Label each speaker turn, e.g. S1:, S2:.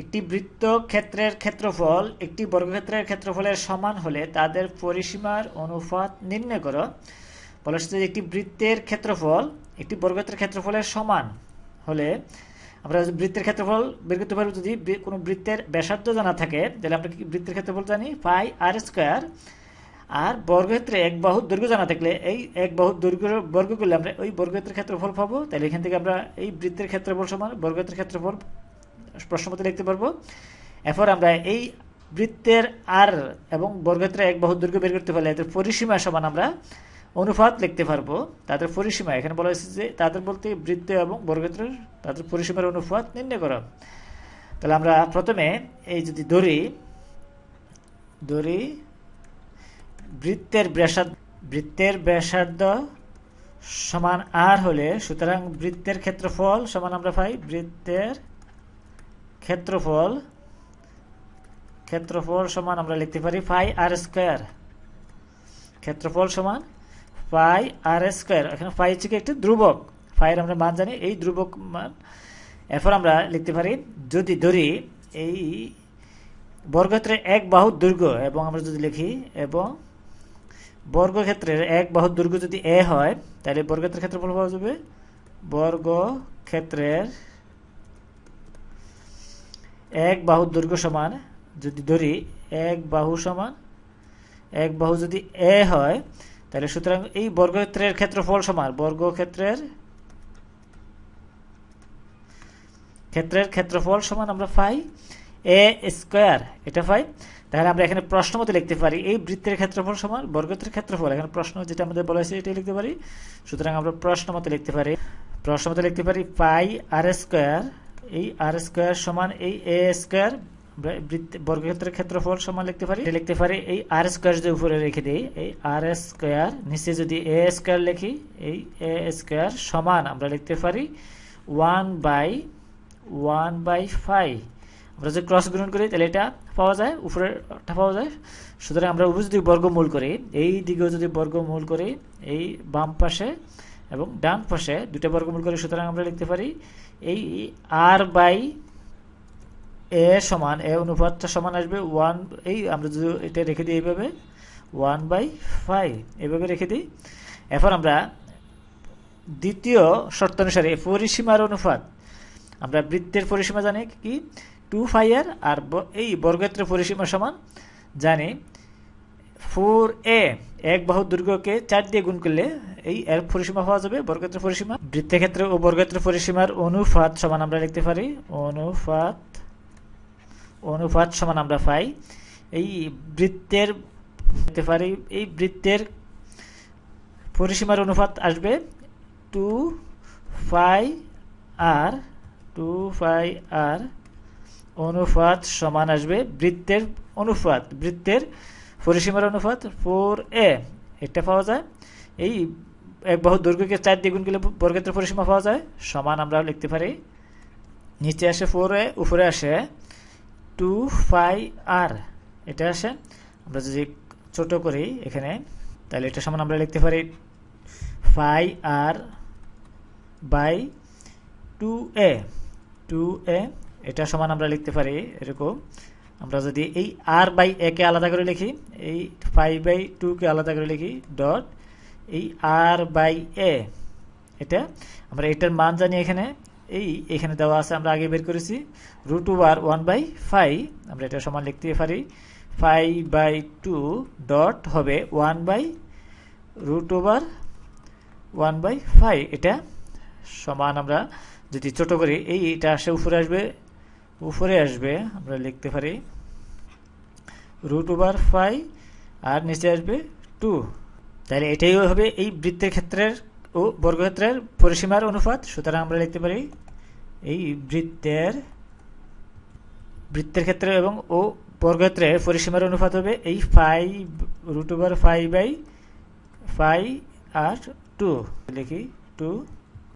S1: একটি বৃত্ত ক্ষেত্রের ক্ষেত্রফল একটি বর্গক্ষেত্রের ক্ষেত্রফলের সমান হলে তাদের পরিসীমার অনুপাত নির্ণয় করো। বলা যে একটি বৃত্তের ক্ষেত্রফল একটি বর্গক্ষেত্রের ক্ষেত্রফলের সমান হলে আমরা বৃত্তের ক্ষেত্রফল বের করতে পারব যদি কোনো বৃত্তের ব্যাসার্ধ জানা থাকে, তাহলে আমরা কি বৃত্তের ক্ষেত্রফল জানি? পাই আর স্কোয়ার। আর বর্গক্ষেত্রে এক বাহু দৈর্ঘ্য জানা থাকলে, এই এক বাহু দৈর্ঘ্য বর্গ করলে আমরা ওই বর্গক্ষেত্রের ক্ষেত্রফল পাবো। তাহলে এখান থেকে আমরা এই বৃত্তের ক্ষেত্রফল সমান, বর্গক্ষেত্রের ক্ষেত্রফল প্রশ্নপত্রে লিখতে পারব। এরপর আমরা এই বৃত্তের আর এবং বর্গক্ষেত্রে এক বাহু দৈর্ঘ্য বের করতে পারলে এদের পরিসীমা সমান আমরা অনুপাত লিখতে পারব। তাদের পরিসীমা, এখানে বলা হয়েছে যে তাদের বলতে বৃত্ত এবং বর্গক্ষেত্রের তাদের পরিসীমার অনুপাত নির্ণয় করা। তাহলে আমরা প্রথমে এই যদি দড়ি দড়ি বৃত্তের ব্যাসার্ধ বৃত্তের ব্যাসার্ধ সমান আর হলে সুতরাং বৃত্তের ক্ষেত্রফল সমান আমরা পাই বৃত্তের ক্ষেত্রফল ক্ষেত্রফল সমান আমরা লিখতে পারি পাই আর স্কোয়ার। ক্ষেত্রফল সমান পাই আর স্কোয়ার। এখানে পাই হচ্ছে কি একটি ধ্রুবক। পাইয়ের আমরা মান জানি, এই ধ্রুবক মান। এরপর আমরা লিখতে পারি, যদি ধরি এই বর্গক্ষেত্রের এক বাহু দৈর্ঘ্য এবং আমরা যদি লিখি, এবং বর্গক্ষেত্রের এক বাহু দৈর্ঘ্য যদি এ হয়, তাহলে বর্গক্ষেত্রের ক্ষেত্রফল পাওয়া যাবে? বর্গক্ষেত্রের এক বাহু দৈর্ঘ্য সমান যদি ধরি, এক বাহু সমান, এক বাহু যদি এ হয়, তাহলে সুতরাং এই বর্গক্ষেত্রের ক্ষেত্রফল সমান, বর্গক্ষেত্রের ক্ষেত্রের ক্ষেত্রফল সমান আমরা পাই এ স্কোয়ার। এটা পাই? তাহলে আমরা এখানে প্রশ্ন মতো লিখতে পারি, এই বৃত্তের ক্ষেত্রফল সমান, বর্গক্ষেত্রের ক্ষেত্রফল। এখানে প্রশ্ন যেটা আমাদের বলা হয়েছে এটাই লিখতে পারি। সুতরাং আমরা প্রশ্ন মতো লিখতে পারি, প্রশ্ন মতো লিখতে পারি পাই আর স্কোয়ার এই আর স্কোয়ার সমান এই এ স্কোয়ার বর্গক্ষেত্রের ক্ষেত্রফল সমান লিখতে পারি। লিখতে পারি এই আর স্কোয়ার যদি উপরে রেখে দিই, এই আর স্কোয়ার নিচে যদি এ স্কোয়ার লিখি, এই এ স্কোয়ার সমান আমরা লিখতে পারি one by one by five আমরা যদি ক্রস গ্রহণ করি, তাহলে এটা পাওয়া যায় উপরেটা পাওয়া যায়। সুতরাং আমরা উপরে যদি বর্গমূল করি, এই দিকেও যদি বর্গমূল করি, এই বাম পাশে এবং ডান পাশে দুটো বর্গমূল করি সুতরাং আমরা লিখতে পারি এই আর বাই এ সমান এ অনুপাতটা সমান আসবে ওয়ান এই আমরা যদি এটা রেখে দিই এইভাবে ওয়ান বাই ফাইভ এভাবে রেখে দিই। এরপর আমরা দ্বিতীয় শর্তানুসারে পরিসীমার অনুপাত, আমরা বৃত্তের পরিসীমা জানি কি? টু ফাইয়ার আর এই বর্গক্ষেত্রের পরিসীমা সমান জানি ফোর এ, এক বাহু দৈর্ঘ্যকে চার দিয়ে গুণ করলে এই এর পরিসীমা পাওয়া যাবে বর্গক্ষেত্রের পরিসীমা। বৃত্তের ক্ষেত্রে ও বর্গক্ষেত্রের পরিসীমার অনুপাত সমান আমরা লিখতে পারি। অনুপাত অনুপাত সমান আমরা পাই। এই বৃত্তের, লিখতে পারি, এই বৃত্তের পরিসীমার অনুপাত আসবে two pi r, two pi r অনুপাত সমান আসবে বৃত্তের অনুপাত। বৃত্তের পরিসীমার অনুপাত, ফোর এ এটা পাওয়া যায়। এই এক বাহু দৈর্ঘ্যকে চার দ্বিগুণ গেলে বর্গের পরিসীমা পাওয়া যায়। সমান আমরা লিখতে পারি। নিচে আসে ফোর এ, উপরে আসে টু ফাই আর, এটা আসে। আমরা যদি ছোট করি এখানে, তাহলে এটা সমান আমরা লিখতে পারি phi R by two A. Two A, এটা সমান আমরা লিখতে পারি, এরকম। আমরা যদি এই আর বাই এ কে আলাদা করে লিখি, এই ফাইভ বাই টুকে আলাদা করে লিখি ডট এই আর বাই এ এটা, আমরা এটার মান জানি এখানে, এই এখানে দেওয়া আছে, আমরা আগে বের করেছি root over one by five আমরা এটা সমান লিখতে পারি ফাইভ বাই টু ডট হবে one by root over one by five এটা সমান আমরা যদি ছোটো করি, এই এটা আসে উপরে আসবে উপরে আসবে, আমরা লিখতে পারি। রুট ওভার ফাইভ আর নিচে আসবে টু তাহলে এটাই হবে এই বৃত্তের ক্ষেত্রের ও বর্গক্ষেত্রের পরিসীমার অনুপাত। সুতরাং আমরা লিখতে পারি এই বৃত্তের বৃত্তের ক্ষেত্রে এবং ও বর্গক্ষেত্রের পরিসীমার অনুপাত হবে এই five root over five by five R two লিখি টু